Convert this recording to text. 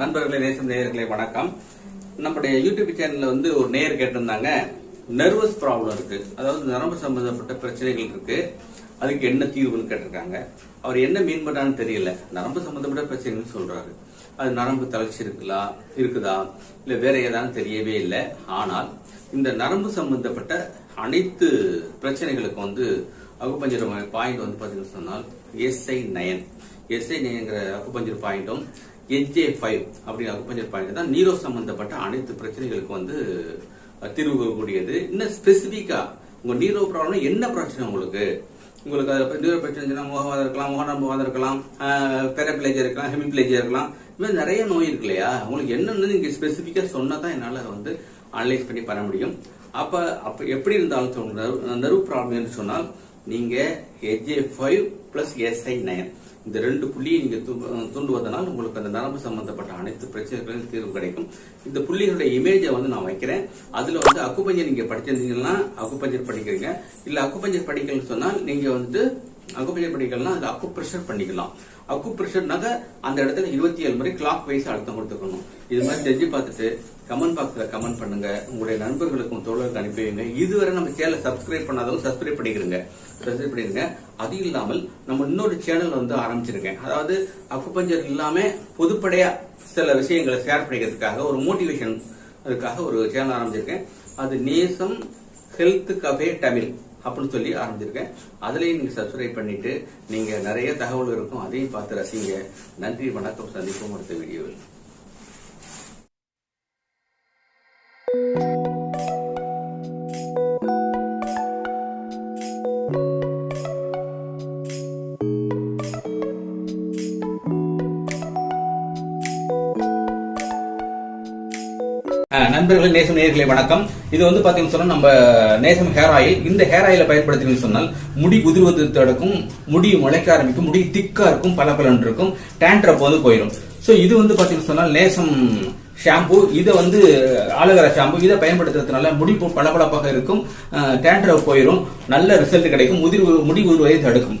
நண்பர்களே நேசம் நேயர்களே வணக்கம். நம்முடைய யூடியூப் சேனல்ல வந்து ஒரு நேயர் கேட்டிருந்தாங்க. நர்வஸ் ப்ராப்ளம் இருக்கு. அதாவது நரம்பு சம்பந்தப்பட்ட பிரச்சனைகள் இருக்கு. அதுக்கு என்ன தீர்வுன்னு கேட்டிருக்காங்க. அவர் என்ன மீன் பண்ணான்னு தெரியல. நரம்பு சம்பந்தப்பட்ட பிரச்சனைன்னு சொல்றாரு. அது நரம்பு தளர்ச்சி இருக்குதா? இருக்குதா? இல்ல வேற ஏதாவது தெரியவே இல்லை. ஆனால் இந்த நரம்பு சம்பந்தப்பட்ட அனைத்து பிரச்சனைகளுக்கும் வந்து அகுபஞ்சர் பாயிண்ட் வந்து பாத்தீங்கன்னு சொன்னால் எஸ்ஐ நயன். எஸ்ஐ நயன்கிற அகுபஞ்சர் பாயிண்ட்டும் என்ஜே ஃபைவ் அப்படிங்கிற அகுபஞ்சர் பாயிண்ட் தான் நீரோ சம்பந்தப்பட்ட அனைத்து பிரச்சனைகளுக்கும் வந்து தீர்வு கூடியது இன்னும் ஸ்பெசிஃபிக்கா உங்க நீரோ ப்ராப்ளம் என்ன பிரச்சனை உங்களுக்கு? உங்களுக்கு அதில் நீரோ பிரச்சனை முகவாதம் இருக்கலாம் முகநம்பவாதம் இருக்கலாம் பெரப்ளேஜியா இருக்கலாம் ஹெமிப்ளேஜியா இருக்கலாம். இது மாதிரி நிறைய நோய் இருக்கு இல்லையா? உங்களுக்கு என்னன்னு நீங்க ஸ்பெசிஃபிக்கா சொன்னா தான் என்னால வந்து அனலைஸ் பண்ணி பண்ண முடியும். அப்ப அப்ப எப்படி இருந்தாலும் சொல்லுங்க நர்வ் ப்ராப்ளம்னு சொன்னால் நீங்க HA five plus SI nine இந்த ரெண்டு புள்ளியை நீங்க தூண்டுவதனால் உங்களுக்கு அந்த நரம்பு சம்பந்தப்பட்ட அனைத்து பிரச்சனைகளையும் தீர்வு கிடைக்கும். இந்த புள்ளிகளுடைய இமேஜை வந்து நான் வைக்கிறேன். அதுல வந்து அக்குபஞ்சர் நீங்க படிச்சிருந்தீங்கன்னா அக்குபஞ்சர் படிக்கிறீங்க. இல்ல அக்குபஞ்சர் படிக்கலன்னு சொன்னால் நீங்க வந்து அக்குபஞ்சர் படிக்கலாம் அதுல அக்கு ப்ரெஷர் பண்ணிக்கலாம். அக்கு ப்ரெஷர்னாக்க அந்த இடத்துல இருபத்தி ஏழு முறை கிளாக் வைஸ் அழுத்தம் கொடுத்துக்கணும். இது மாதிரி தெரிஞ்சு பார்த்துட்டு கமெண்ட் பாக்ஸ்ல கமெண்ட் பண்ணுங்க. உங்களுடைய நண்பர்களுக்கும் தோழருக்கு அனுப்பி வைங்க இதுவரை நம்ம சேனலை சப்ஸ்கிரைப் பண்ணாதவங்க சப்ஸ்கிரைப் பண்ணிக்கிறங்க சப்ஸ்கிரைப் பண்ணிருங்க அது இல்லாமல் நம்ம இன்னொரு சேனல் வந்து ஆரம்பிச்சிருக்கேன். அதாவது அக்குப்பஞ்சர் இல்லாம பொதுப்படையா சில விஷயங்களை ஷேர் பண்ணிக்கிறதுக்காக ஒரு மோட்டிவேஷன் அதுக்காக ஒரு சேனல் ஆரம்பிச்சிருக்கேன். அது நேசம் ஹெல்த் கஃபே தமிழ் அப்படின்னு சொல்லி ஆரம்பிச்சிருக்கேன். அதுலயும் நீங்க சப்ஸ்கிரைப் பண்ணிட்டு நீங்க நிறைய தகவல் இருக்கும். அதையும் பார்த்து ரசிங்க. நன்றி வணக்கம். சந்திப்போம் அடுத்த வீடியோவில். நண்பர்கள் நேசம் நேர்களை வணக்கம். இது வந்து பாத்தீங்கன்னு சொன்னா நம்ம நேசம் ஹேர் ஆயில் இந்த ஹேர் ஆயிலை பயன்படுத்தினீங்கன்னு சொன்னால் முடி உதிர்வது தடுக்கும் முடி முளைக்க ஆரம்பிக்கும் முடி திக்கா இருக்கும் பளபளன்னு இருக்கும் டேண்ட்ரப் வந்து போயிடும் சோ இது வந்து பாத்தீங்கன்னு சொன்னால் நேசம் ஷாம்பு இதை வந்து ஆலோவேரா ஷாம்பு இதை பயன்படுத்துறதுனால முடி பளபளப்பாக இருக்கும் டேண்ட்ரப் போயிடும் நல்ல ரிசல்ட் கிடைக்கும் முதிர் முடி உருவையை தடுக்கும்.